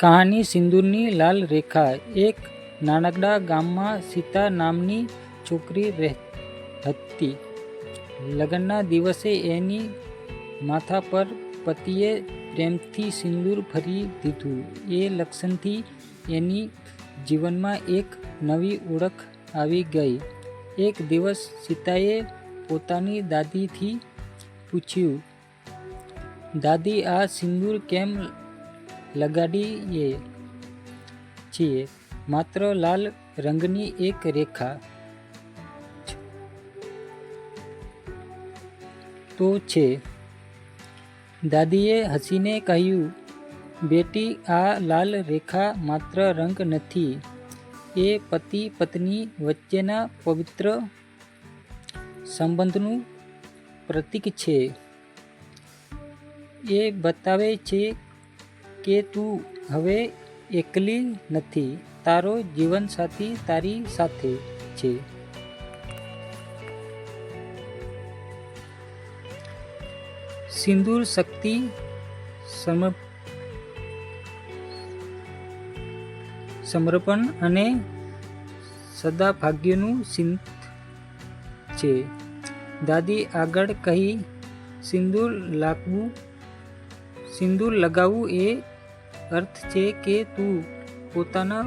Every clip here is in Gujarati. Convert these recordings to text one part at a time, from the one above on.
કહાની સિંદૂરની લાલ રેખા. એક નાનકડા ગામમાં સીતા નામની છોકરી રહે હતી લગ્નના દિવસે એની માથા પર પતિએ પ્રેમથી સિંદૂર ફરી દીધું. એ લક્ષણથી એની જીવનમાં એક નવી ઓળખ આવી ગઈ. એક દિવસ સીતાએ પોતાની દાદીથી પૂછ્યું, દાદી, આ સિંદૂર કેમ લગાડીએ છીએ. માત્ર લાલ રંગની એક રેખા તો છે. દાદીએ હસીને કહ્યું, બેટી, આ લાલ રેખા માત્ર રંગ નથી. એ પતિ પત્ની વચ્ચેના પવિત્ર સંબંધનું પ્રતીક છે. એ બતાવે છે કે તું હવે એકલી નથી, તારો જીવનસાથી તારી સાથે છે. સિંદૂર શક્તિ સમ, સમર્પણ અને સદાભાગ્યનું સિંત છે. દાદી આગળ કહી, સિંદૂર લાગવું, સિંદૂર લગાવવું એ અર્થ છે કે તું પોતાના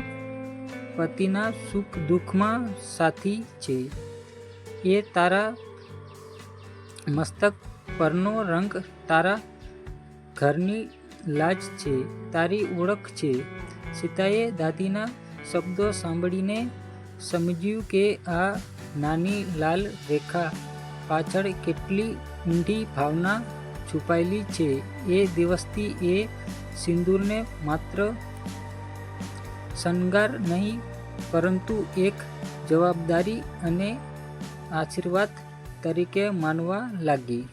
પતિના સુખ દુઃખમાં સાથી છે. એ તારા મસ્તક પરનો રંગ તારા ઘરની લાજ છે, તારી ઓળખ છે. સીતાએ દાદીના શબ્દો સાંભળીને સમજ્યું કે આ નાની લાલ રેખા પાછળ કેટલી ઊંડી ભાવના છુપાયેલી છે. એ દિવસથી એ સિંદૂરને માત્ર શણગાર નહીં પરંતુ એક જવાબદારી અને આશીર્વાદ તરીકે માનવા લાગી.